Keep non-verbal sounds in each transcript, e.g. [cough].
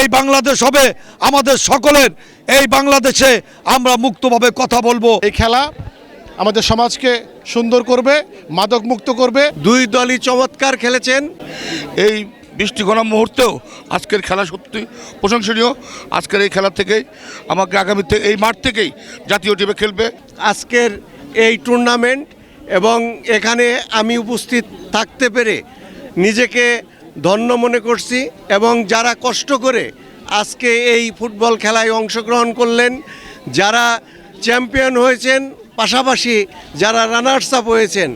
এই বাংলাদেশ হবে আমাদের সকলের। এই বাংলাদেশে আমরা মুক্তভাবে কথা বলব। এই খেলা আমাদের সমাজকে সুন্দর করবে মাদক মুক্ত করবে। দুই দলই চমৎকার খেলেছেন। এই বৃষ্টি ঘন মুহূর্তেও আজকের খেলা সত্যি প্রশংসনীয়। আজকের এই খেলা থেকেই আমাকে আগামী থেকে এই মাঠ থেকেই জাতীয় টিমে খেলবে। আজকের এই টুর্নামেন্ট এবং এখানে আমি উপস্থিত থাকতে পেরে নিজেকে ধন্য মনে করছি এবং যারা কষ্ট করে আজকে এই ফুটবল খেলায় অংশগ্রহণ করলেন, যারা চ্যাম্পিয়ন হয়েছেন, পাশাপাশি যারা রানার্স আপ হয়েছেন,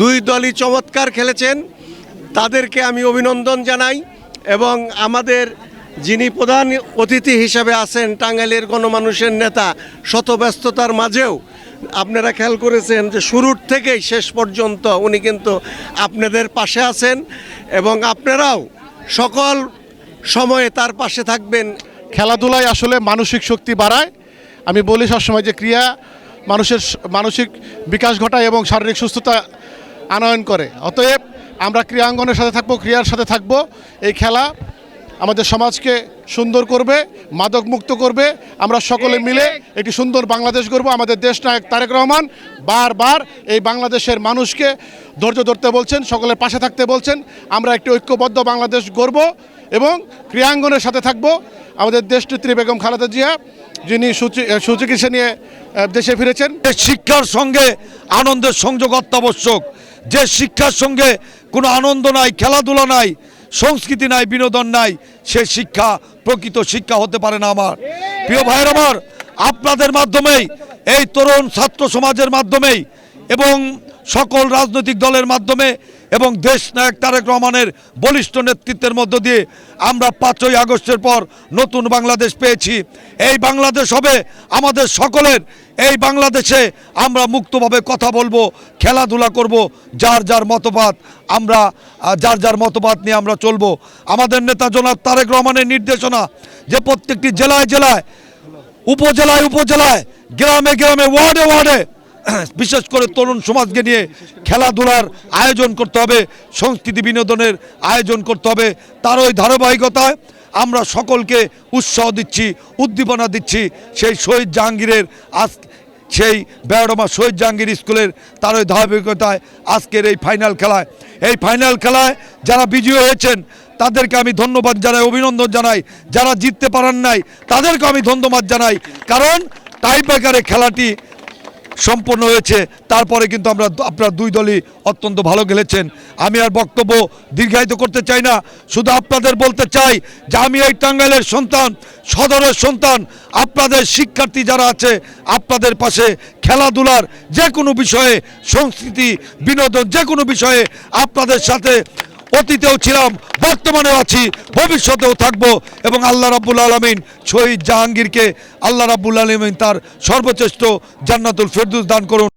দুই দলই চমৎকার খেলেছেন। তাদেরকে আমি অভিনন্দন জানাই এবং আমাদের যিনি প্রধান অতিথি হিসাবে আছেন, টাঙ্গাইলের গণমানুষের নেতা শত ব্যস্ততার মাঝেও, আপনারা খেয়াল করেছেন যে শুরুর থেকেই শেষ পর্যন্ত উনি কিন্তু আপনাদের পাশে আছেন। এবং আপনারাও সকল সময়ে তার পাশে থাকবেন। খেলাধুলায় আসলে মানসিক শক্তি বাড়ায়। আমি বলি সবসময় যে ক্রিয়া মানুষের মানসিক বিকাশ ঘটায় এবং শারীরিক সুস্থতা আনয়ন করে। অতএব আমরা ক্রিয়াঙ্গনের সাথে থাকব, ক্রিয়ার সাথে থাকব। এই খেলা আমাদের সমাজকে সুন্দর করবে, মাদক মুক্ত করবে। আমরা সকলে মিলে একটি সুন্দর বাংলাদেশ গড়ব। আমাদের দেশ নায়ক তারেক রহমান বারবার এই বাংলাদেশের মানুষকে ধৈর্য ধরতে বলছেন, সকলের পাশে থাকতে বলছেন। আমরা একটি ঐক্যবদ্ধ বাংলাদেশ গড়ব এবং ক্রিয়াঙ্গনের সাথে থাকব। আমাদের দেশনেত্রী বেগম খালেদা জিয়া, যিনি সুচিকিৎসা নিয়ে দেশে ফিরেছেন। শিক্ষার সঙ্গে আনন্দের সংযোগ অত্যাবশ্যক। যে শিক্ষার সঙ্গে কোনো আনন্দ নাই, খেলাধুলা নাই সংস্কৃতি নাই, বিনোদন নাই, সে শিক্ষা, প্রকৃত শিক্ষা হতে পারে না আমার। প্রিয় ভাইয়ের আমার, আপনাদের মাধ্যমেই, এই তরুণ ছাত্র সমাজের মাধ্যমেই এবং সকল রাজনৈতিক দলের মাধ্যমে এবং দেশ নায়ক তারেক রহমানের বলিষ্ঠ নেতৃত্বের মধ্য দিয়ে আমরা পাঁচই আগস্টের পর নতুন বাংলাদেশ পেয়েছি। এই বাংলাদেশ হবে আমাদের সকলের। এই বাংলাদেশে আমরা মুক্তভাবে কথা বলব, খেলাধুলা করব, যার যার মতবাদ আমরা যার যার মতবাদ নিয়ে আমরা চলবো। আমাদের নেতা জনাব তারেক রহমানের নির্দেশনা যে প্রত্যেকটি জেলায় জেলায়, উপজেলায় উপজেলায়, গ্রামে গ্রামে, ওয়ার্ডে ওয়ার্ডে [clears throat] বিশেষ করে তরুণ সমাজকে নিয়ে খেলাধুলার আয়োজন করতে হবে, সংস্কৃতি বিনোদনের আয়োজন করতে হবে। তার ওই ধারাবাহিকতায় আমরা সকলকে উৎসাহ দিচ্ছি, উদ্দীপনা দিচ্ছি। সেই শহীদ জাহাঙ্গীরের আজ সেই বেড়ামা শহীদ জাহাঙ্গীর স্কুলের তার ওই ধারাবাহিকতায় আজকের এই ফাইনাল খেলায়। এই ফাইনাল খেলায় যারা বিজয়ী হয়েছেন, তাদেরকে আমি ধন্যবাদ জানাই, অভিনন্দন জানাই। যারা জিততে পারেন নাই তাদেরকে আমি ধন্যবাদ জানাই। কারণ টাই ব্রেকারে খেলাটি সম্পন্ন হয়েছে। তারপরে কিন্তু আমরা আপনার দুই দলই অত্যন্ত ভালো খেলেছেন। আমি আর বক্তব্য দীর্ঘায়িত করতে চাই না। শুধু আপনাদের বলতে চাই যে আমি এই টাঙ্গাইলের সন্তান, সদরের সন্তান, আপনাদের শিক্ষার্থী যারা আছে, আপনাদের পাশে খেলাধুলার যে কোনো বিষয়ে সংস্কৃতি, বিনোদন যে কোনো বিষয়ে আপনাদের সাথে অতীতেও ছিলাম, বর্তমানেও আছি, ভবিষ্যতেও থাকব এবং আল্লাহ রাব্বুল আলমিন শহীদ জাহাঙ্গীরকে আল্লাহ রাব্বুল আলমিন তার সর্বশ্রেষ্ঠ জান্নাতুল ফেরদুস দান করুন।